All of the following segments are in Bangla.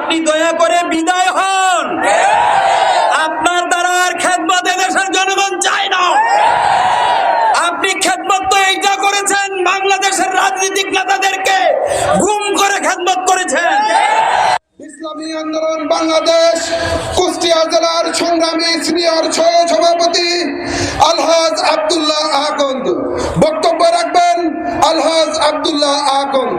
আপনি দয়া করে বিদায় হন। আপনার দ্বারা আর খেদমত দেশের জনগণ চায় না। আপনি খেদমত তো এইটা করেছেন, বাংলাদেশের রাজনৈতিক নেতাদেরকে ঘুম করে খেদমত করেছেন। ইসলামী আন্দোলন বাংলাদেশ, কুষ্টিয়া জেলার সংগ্রামী সিনিয়র সভাপতি আলহাজ আব্দুল্লাহ আকন্দ বক্তব্য রাখবেন আলহাজ আব্দুল্লাহ আকন্দ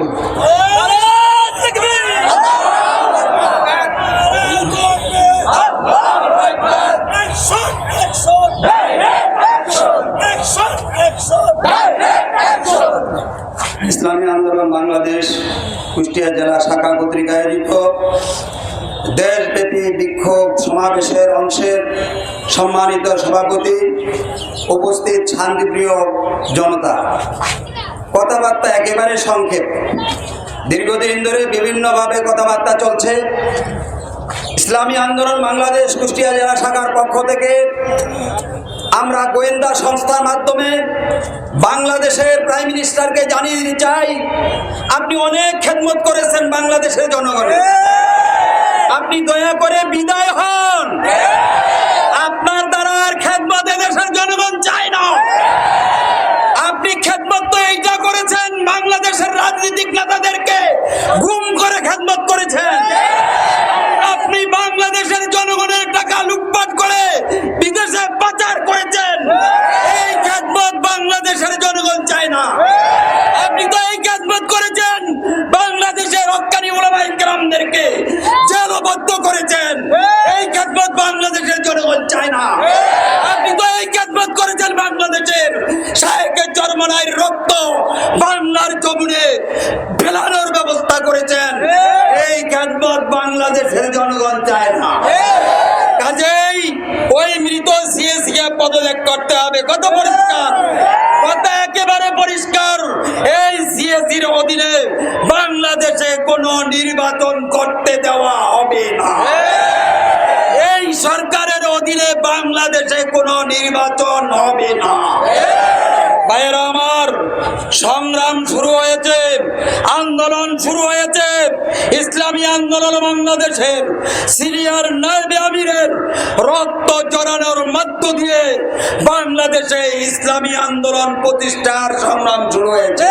ইসলামী আন্দোলন বাংলাদেশ কুষ্টিয়া জেলা শাখা কর্তৃক আয়োজিত দেশব্যাপী বিক্ষোভ সমাবেশের অংশের সম্মানিত সভাপতি উপস্থিত শান্তিপ্রিয় জনতা। কথাবার্তা একেবারে সংক্ষেপ। দীর্ঘদিন ধরে বিভিন্নভাবে কথাবার্তা চলছে। ইসলামী আন্দোলন বাংলাদেশ কুষ্টিয়া জেলা শাখার পক্ষ থেকে আমরা গোয়েন্দা সংস্থার মাধ্যমে বাংলাদেশের প্রাইম মিনিস্টারকে জানিয়ে দিতে চাই, আপনি অনেক খেদমত করেছেন বাংলাদেশের জনগণের। আপনি দয়া করে বিদায় হন। আপনার দ্বারা আর খেদমত দেশের জনগণ চায় না। আপনি খেদমত তো এইটা করেছেন, বাংলাদেশের রাজনৈতিক নেতাদেরকে বাংলাদেশের জনগণ চায় না। আপনি তো এই খেদমত করেছেন বাংলাদেশের। শাহেকের জন্মনায় রক্ত বাংলার জমিনে ফেলানোর ব্যবস্থা করেছেন। এই খেদমত বাংলাদেশের জনগণ চায় না। কাজেই ওই মৃত সিএসি কে পদত্যাগ করতে হবে। কত পরিষ্কার? কথা একেবারে পরিষ্কার? এই সিএসির অধীনে বাংলাদেশে কোনো নির্বাচন করতে দেওয়া হবে না। অধীনে বাংলাদেশে কোনো নির্বাচন হবে না। ভাইয়েরা আমার, সংগ্রাম শুরু হয়েছে, আন্দোলন শুরু হয়েছে, ইসলামী আন্দোলন বাংলাদেশের সিরিয়ার নাইবে আমিরের রক্ত জড়ানোর মধ্য দিয়ে বাংলাদেশে ইসলামী আন্দোলন প্রতিষ্ঠার সংগ্রাম শুরু হয়েছে।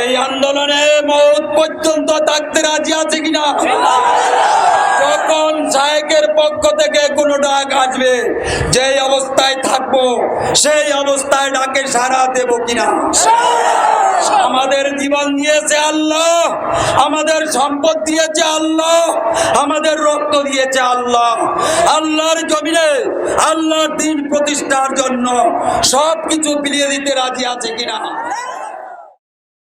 এই আন্দোলনে মৌত পর্যন্ত থাকতে রাজি আছে কিনা? যখন পক্ষ থেকে কোনো ডাক আসবে। যেই অবস্থায় থাকব, সেই অবস্থায় ডাকে সারা দেব কিনা? আমাদের জীবন দিয়েছে আল্লাহ, আমাদের সম্পদ দিয়েছে আল্লাহ, আমাদের রক্ত দিয়েছে আল্লাহ। আল্লাহর জমিনে, আল্লাহর দিন প্রতিষ্ঠার জন্য সব কিছু বিলিয়ে দিতে রাজি আছে কিনা?